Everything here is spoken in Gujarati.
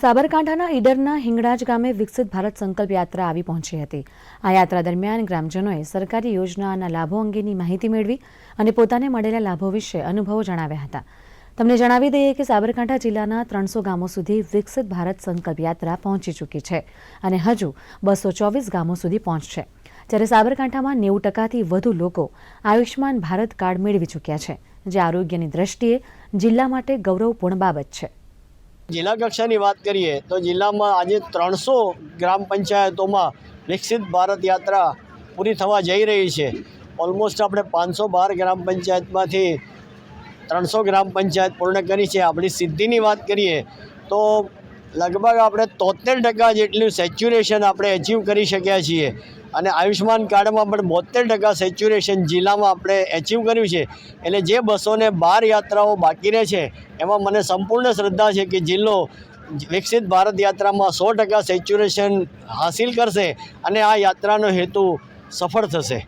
સાબરકાંઠાના ઈડરના હિંગળાજ ગામે વિકસિત ભારત સંકલ્પ યાત્રા આવી પહોંચી હતી. આ યાત્રા દરમિયાન ગ્રામજનોએ સરકારી યોજનાના લાભો અંગેની માહિતી મેળવી અને પોતાને મળેલા લાભો વિશે અનુભવો જણાવ્યા હતા. તમને જણાવી દઈએ કે સાબરકાંઠા જિલ્લાના ત્રણસો ગામો સુધી વિકસિત ભારત સંકલ્પ યાત્રા પહોંચી ચૂકી છે અને હજુ બસો ચોવીસ ગામો સુધી પહોંચશે. જ્યારે સાબરકાંઠામાં નેવું ટકાથી વધુ લોકો આયુષ્માન ભારત કાર્ડ મેળવી ચૂક્યા છે, જે આરોગ્યની દ્રષ્ટિએ જિલ્લા માટે ગૌરવપૂર્ણ બાબત છે. જિલ્લા કક્ષાની વાત કરીએ તો જિલ્લામાં આજે ત્રણસો ગ્રામ પંચાયતોમાં વિકસિત ભારત યાત્રા પૂરી થવા જઈ રહી છે. ઓલમોસ્ટ આપણે પાંચસો બાર ગ્રામ પંચાયતમાંથી ત્રણસો ગ્રામ પંચાયત પૂર્ણ કરી છે. આપણી સિદ્ધિની વાત કરીએ તો લગભગ આપણે તોતેર ટકા જેટલું સેચ્યુરેશન આપણે એચીવ કરી શક્યા છીએ. અને આયુષ્માન કાર્ડમાં પણ બોતેર ટકા સેચ્યુરેશન જિલ્લામાં આપણે એચીવ કર્યું છે. એટલે જે બસોને બાર યાત્રાઓ બાકી રહે છે, એમાં મને સંપૂર્ણ શ્રદ્ધા છે કે જિલ્લો વિકસિત ભારત યાત્રામાં સો ટકા સેચ્યુરેશન હાસિલ કરશે અને આ યાત્રાનો હેતુ સફળ થશે.